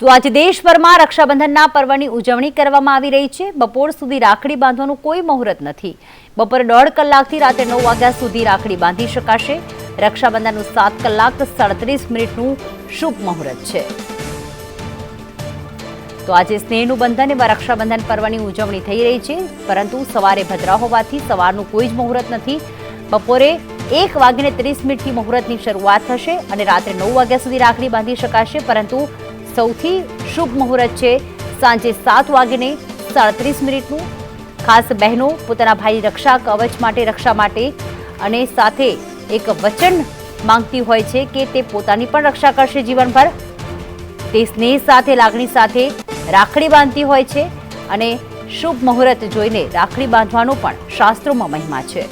તો આજે દેશભરમાં રક્ષાબંધનના પર્વની ઉજવણી કરવામાં આવી રહી છે. બપોર સુધી રાખડી બાંધવાનું કોઈ મુહૂર્ત નથી. બપોરે દોઢ કલાકથી રાત્રે નવ વાગ્યા સુધી રાખડી બાંધી શકાશે. રક્ષાબંધનનું સાત કલાક સાડત્રીસ મિનિટનું શુભ મુહૂર્ત છે. તો આજે સ્નેહનું બંધન એવા રક્ષાબંધન પર્વની ઉજવણી થઈ રહી છે. પરંતુ સવારે ભદ્રા હોવાથી સવારનું કોઈ જ મુહૂર્ત નથી. બપોરે એક વાગીને ત્રીસ મિનિટથી મુહૂર્તની શરૂઆત થશે અને રાત્રે નવ વાગ્યા સુધી રાખડી બાંધી શકાશે. પરંતુ સૌથી શુભ મુહૂર્ત છે સાંજે સાત વાગીને સાડત્રીસ મિનિટનું. ખાસ બહેનો પોતાના ભાઈ રક્ષા કવચ માટે, રક્ષા માટે અને સાથે એક વચન માંગતી હોય છે કે તે પોતાની પણ રક્ષા કરશે જીવનભર. તે સ્નેહ સાથે, લાગણી સાથે રાખડી બાંધતી હોય છે અને શુભ મુહૂર્ત જોઈને રાખડી બાંધવાનો પણ શાસ્ત્રોમાં મહિમા છે.